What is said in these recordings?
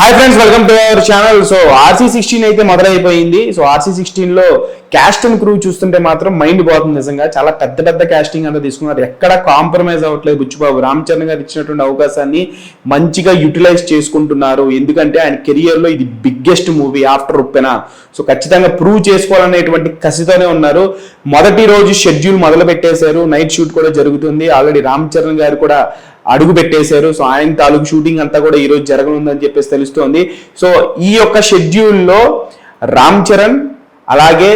Hi friends welcome to our channel so RC sixteen అయితే మొదలైపోయింది. So RC సిక్స్టీన్లో casting crew చూస్తుంటే మాత్రం మైండ్ పోతుంది నిజంగా. చాలా పెద్ద పెద్ద క్యాస్టింగ్ అంతా తీసుకున్నారు. ఎక్కడ కాంప్రమైజ్ అవ్వట్లేదు బుచ్చిబాబు. రామ్ చరణ్ గారు ఇచ్చినటువంటి అవకాశాన్ని మంచిగా యూటిలైజ్ చేసుకుంటున్నారు. ఎందుకంటే ఆయన కెరియర్లో ఇది biggest movie after Uppena so ఖచ్చితంగా ప్రూవ్ చేసుకోవాలనేటువంటి కసితోనే ఉన్నారు. మొదటి రోజు షెడ్యూల్ మొదలు పెట్టేశారు నైట్ షూట్ కూడా జరుగుతుంది. ఆల్రెడీ రామ్ చరణ్ గారు కూడా అడుగు పెట్టేశారు. సో ఆయన తాలూకు షూటింగ్ అంతా కూడా ఈరోజు జరగనుందని చెప్పేసి తెలుస్తోంది. సో ఈ యొక్క షెడ్యూల్లో రామ్ చరణ్ అలాగే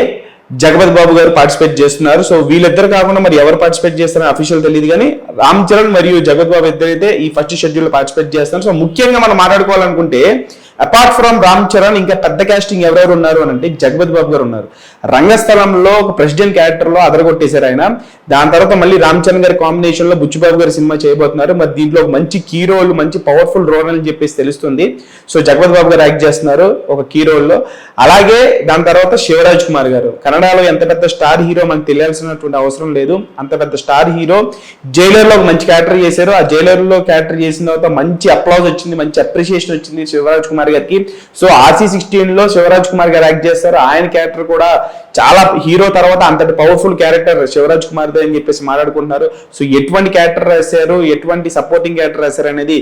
జగపతి బాబు గారు పార్టిసిపేట్ చేస్తున్నారు. సో వీళ్ళిద్దరు కాకుండా మరి ఎవరు పార్టిసిపేట్ చేస్తారని అఫీషియల్ తెలియదు కానీ రామ్ చరణ్ మరియు జగపతి బాబు ఇద్దరైతే ఈ ఫస్ట్ షెడ్యూల్ పార్టిసిపేట్ చేస్తున్నారు. సో ముఖ్యంగా మనం మాట్లాడుకోవాలనుకుంటే అపార్ట్ ఫ్రమ్ రామ్ చరణ్ ఇంకా పెద్ద కాస్టింగ్ ఎవరెవరు ఉన్నారు అని అంటే జగపతి బాబు గారు ఉన్నారు. రంగస్థలంలో ఒక ప్రెసిడెంట్ క్యారెక్టర్లో అదరగొట్టేశారు ఆయన. దాని తర్వాత మళ్ళీ రామ్ చరణ్ గారి కాంబినేషన్లో బుచ్చిబాబు గారి సినిమా చేయబోతున్నారు. మరి దీంట్లో ఒక మంచి కీ రోల్ మంచి పవర్ఫుల్ రోల్ అని చెప్పేసి తెలుస్తుంది. సో జగపతి బాబు గారు యాక్ట్ చేస్తున్నారు ఒక కీ రోల్లో అలాగే దాని తర్వాత శివరాజ్ కుమార్ గారు. కన్నడలో ఎంత పెద్ద స్టార్ హీరో మనకు తెలియాల్సినటువంటి అవసరం లేదు. అంత పెద్ద స్టార్ హీరో జైలర్లో ఒక మంచి క్యారెక్టర్ చేశారు. ఆ జైలర్లో క్యారెక్టర్ చేసిన తర్వాత మంచి అప్లాజ్ వచ్చింది మంచి అప్రిషియేషన్ వచ్చింది శివరాజ్ కుమార్ గారికి. సో ఆర్సీ సిక్స్టీన్లో శివరాజ్ కుమార్ గారు యాక్ట్ చేస్తారు. ఆయన క్యారెక్టర్ కూడా చాలా హీరో తర్వాత అంతటి పవర్ఫుల్ క్యారెక్టర్ శివరాజ్ కుమార్ దే అని చెప్పేసి మాట్లాడుకుంటున్నారు. సో ఎటువంటి క్యారెక్టర్ రాశారు? ఎటువంటి సపోర్టింగ్ క్యారెక్టర్ రాశారు అనేది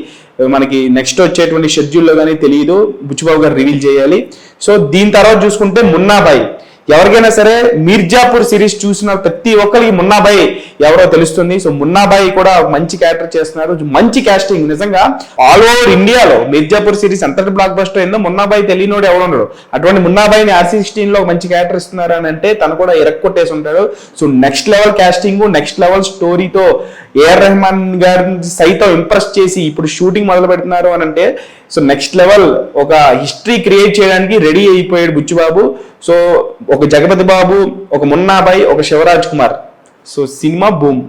మనకి నెక్స్ట్ వచ్చేటువంటి షెడ్యూల్లో కానీ తెలియదు బుచ్చిబాబు గారు రివీల్ చేయాలి. సో దీని తర్వాత చూసుకుంటే మున్నాబాయి. ఎవరికైనా సరే మీర్జాపూర్ సిరీస్ చూసిన ప్రతి ఒక్కరికి మున్నాబాయి ఎవరో తెలుస్తుంది. సో మున్నాబాయి కూడా మంచి క్యారెక్టర్ చేస్తున్నారు. మంచి క్యాస్టింగ్ నిజంగా ఆల్ ఓవర్ ఇండియాలో మీర్జాపూర్ సిరీస్ ఎంతటి బ్లాక్ బస్టర్ అయిందో మున్నాబాయి తెలియనోడు ఎవరు ఉండడు. అటువంటి మున్నాబాయిని ఆర్ సిక్స్టీన్లో మంచి క్యారెక్టర్ ఇస్తున్నారు అని అంటే తను కూడా ఎరక్కొట్టేసి ఉంటాడు. So next level casting next level స్టోరీతో AR Rahman గారిని సైతం ఇంప్రెస్ చేసి ఇప్పుడు షూటింగ్ మొదలు పెడుతున్నారు అని అంటే సో నెక్స్ట్ లెవెల్ ఒక హిస్టరీ క్రియేట్ చేయడానికి రెడీ అయిపోయాడు బుచ్చిబాబు. సో ఒక జగపతి బాబు ఒక మున్నాబాయ్ ఒక Shivaraj Kumar. So cinema boom